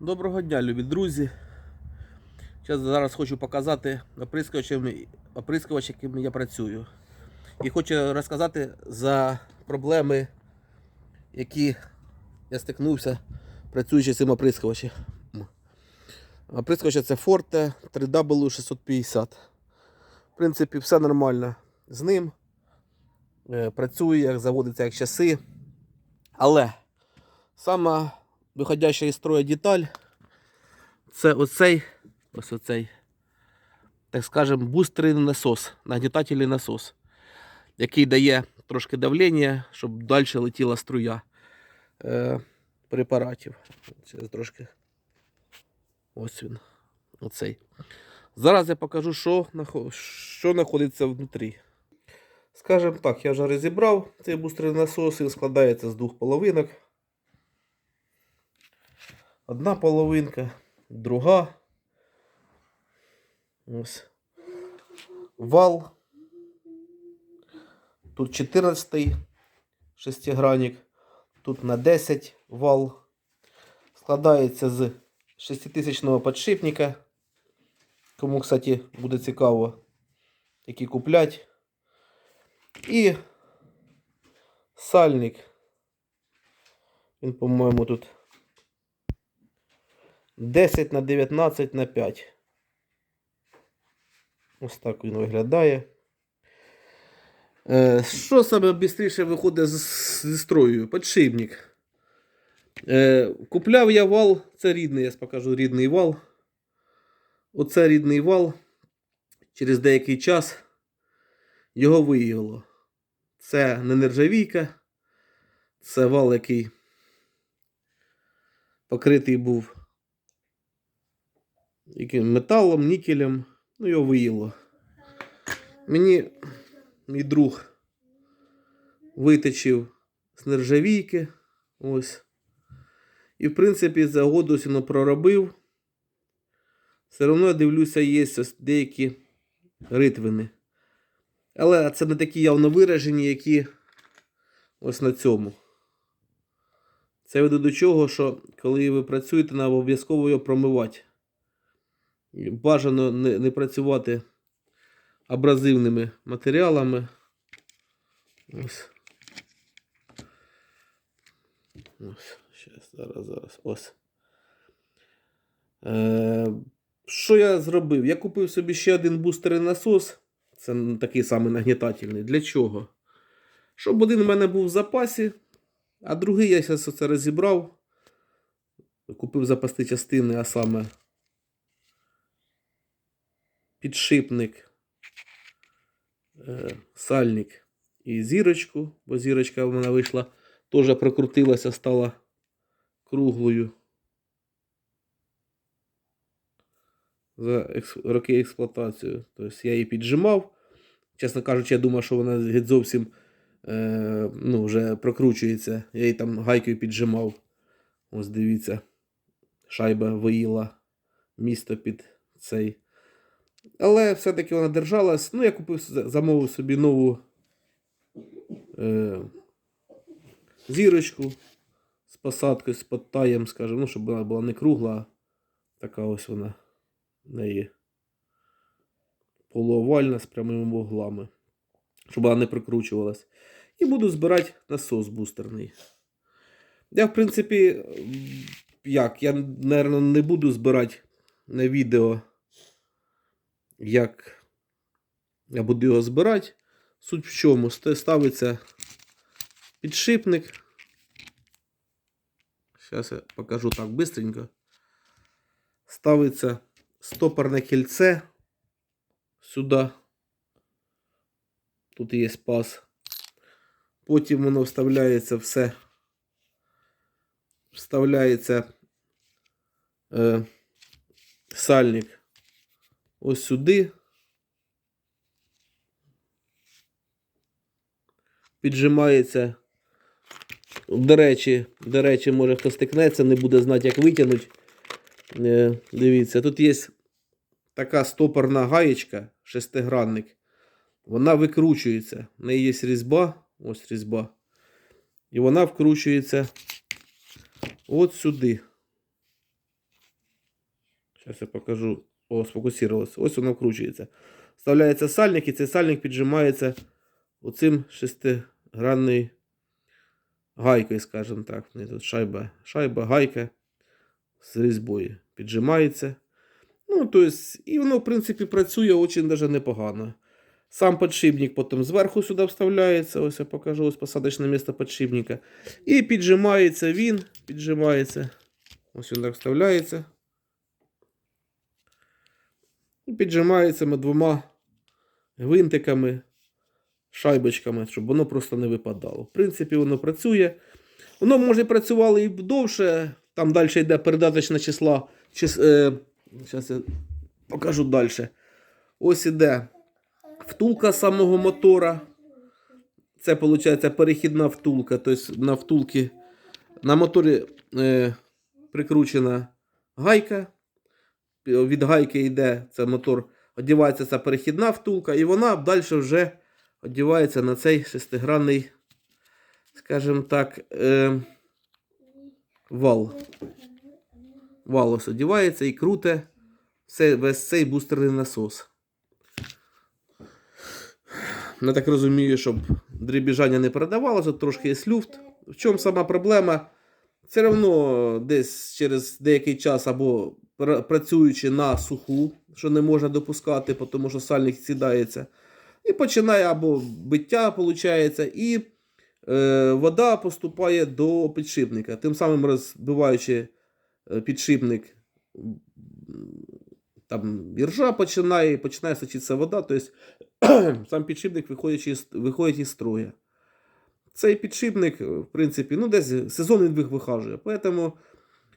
Доброго дня, любі друзі. Зараз, зараз хочу показати оприскувач, яким я працюю. І хочу розказати за проблеми, які я стикнувся, працюючи з цим оприскувачем. Оприскувач це Forte 3W650. В принципі, все нормально з ним. Е, Працює, як заводиться як часи. Але сама виходяща із строю деталь це оцей, ось оцей, так скажем, бустерний насос, нагнітательний насос, який дає трошки давлення, щоб далі летіла струя е, препаратів. Зараз трошки. Ось він. Оцей. Зараз я покажу, що, що знаходиться внутрі. Скажем так, я вже розібрав цей бустерний насос, він складається з двох половинок. Одна половинка, друга. Ось. Вал. Тут 14 шестигранник. Тут на 10 вал. Складається з 6000 подшипника. Кому, кстати, буде цікаво, які куплять. І сальник. Він, по-моєму, тут 10 на 19 на 5. Ось так він виглядає. Е, що саме швидше виходить зі строю? Подшипник. Е, купляв я вал, це рідний, я покажу рідний вал. Оце рідний вал. Через деякий час його виявило. Це не нержавійка, це вал, який покритий був яким металом, нікелем, ну його виїло. Мені мій друг виточив з нержавійки. Ось. І, в принципі, за год ось проробив. Все одно я дивлюся, є деякі ритвини. Але це не такі явно виражені, які ось на цьому. Це веде до чого, що коли ви працюєте, треба обов'язково його промивати. Бажано не, не працювати абразивними матеріалами. Ось. Ось. Щас, зараз, зараз. Ось. Е, що я зробив? Я купив собі ще один бустерний насос. Це такий самий нагнітательний. Для чого? Щоб один у мене був в запасі, а другий я зараз це розібрав. Купив запасти частини, а саме підшипник, е, сальник і зірочку, бо зірочка в мене вийшла, теж прокрутилася, стала круглою. За роки експлуатації. Тобто я її піджимав. Чесно кажучи, я думав, що вона геть зовсім е, ну, вже прокручується. Я її там гайкою піджимав. Ось дивіться, шайба виїла місто під цей. Але все-таки вона держалась. Ну, я купив, замовив собі нову е, зірочку з посадкою, з подтаєм, скажімо, ну, щоб вона була не кругла, а така ось вона в неї полуовальна з прямими вуглами, щоб вона не прикручувалась. І буду збирати насос бустерний. Я, в принципі, як, я, мабуть, не буду збирати на відео, як я буду його збирати. Суть в чому? Ставиться підшипник. Зараз я покажу так быстренько. Ставиться стопорне кільце сюди. Тут є паз. Потім воно вставляється все. Вставляється е, сальник ось сюди. Піджимається. До речі, до речі, може хто стикнеться, не буде знати, як витягнути. Е, дивіться, тут є така стопорна гаєчка, шестигранник. Вона викручується. В неї є різьба. Ось різьба. І вона вкручується от сюди. Зараз я покажу. О, сфокусувалося. Ось воно вкручується. Вставляється сальник, і цей сальник піджимається оцим шестигранною гайкою, скажімо так. Тут шайба, шайба, гайка з різьбою. Піджимається. Ну, то есть, і воно, в принципі, працює дуже даже непогано. Сам подшипник потім зверху сюди вставляється. Ось я покажу ось посадочне місце подшипника. І піджимається він, піджимається. Ось він так вставляється. І піджимається ми двома гвинтиками, шайбочками, щоб воно просто не випадало. В принципі, воно працює. Воно може працювало і довше. Там далі йде передаточне числа. Чис, е, зараз я покажу далі. Ось іде втулка самого мотора. Це виходить перехідна втулка. Тобто на втулці на моторі е, прикручена гайка. Від гайки йде це мотор, одівається ця перехідна втулка, і вона далі вже одівається на цей шестигранний, скажімо так, е, вал. Вал ось одівається і круте все, весь цей бустерний насос. Я так розумію, щоб дрібіжання не передавалося, трошки є люфт. В чому сама проблема? Все одно десь через деякий час або працюючи на суху, що не можна допускати, тому що сальник сідається, і починає або биття, виходить, і е, вода поступає до підшипника, тим самим розбиваючи е, підшипник, там іржа починає, починає сочитися вода, тобто сам підшипник виходить із, виходить із строю. Цей підшипник, в принципі, ну десь сезон він вихажує. Поэтому,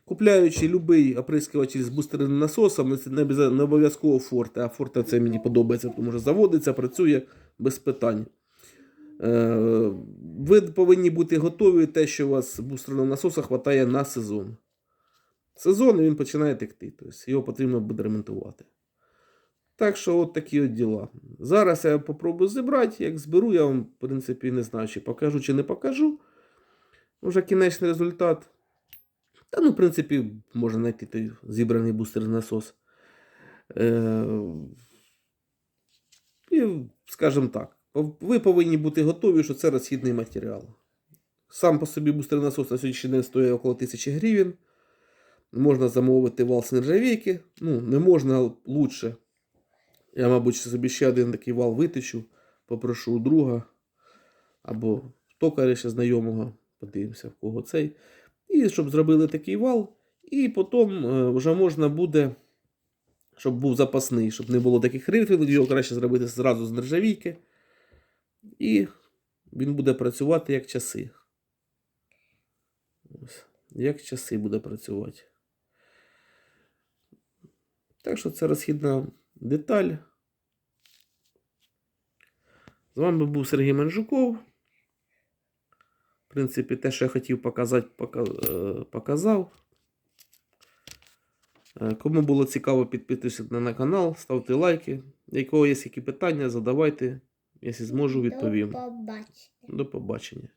купляючи будь-який оприскувач з бустерним насосом, це не, обов'язково форте, а форте це мені подобається, тому що заводиться, працює без питань. Е, ви повинні бути готові те, що у вас бустерного насоса вистачає на сезон. Сезон він починає текти, тобто його потрібно буде ремонтувати. Так що от такі от діла. Зараз я попробую зібрати. Як зберу, я вам, в принципі, не знаю, чи покажу, чи не покажу. Вже кінечний результат. Та ну, в принципі, можна знайти той зібраний бустерний насос. Е- і, скажімо так, ви повинні бути готові, що це розхідний матеріал. Сам по собі бустерний насос на сьогоднішній день стоїть около 1000 гривень. Можна замовити вал з нержавійки. Ну, не можна лучше. Я, мабуть, собі ще один такий вал витичу, попрошу у друга або токаря ще знайомого, подивимося, в кого цей. І щоб зробили такий вал, і потім е, вже можна буде, щоб був запасний, щоб не було таких рифів, його краще зробити зразу з нержавійки. І він буде працювати як часи. Ось, як часи буде працювати. Так що це розхідна деталь. З вами був Сергій Манжуков. В принципі, те, що я хотів показати, е, показав. Е, Кому було цікаво, підписуйтесь на канал, ставте лайки. Якого є які питання, задавайте. Якщо зможу, відповім. До побачення. До побачення.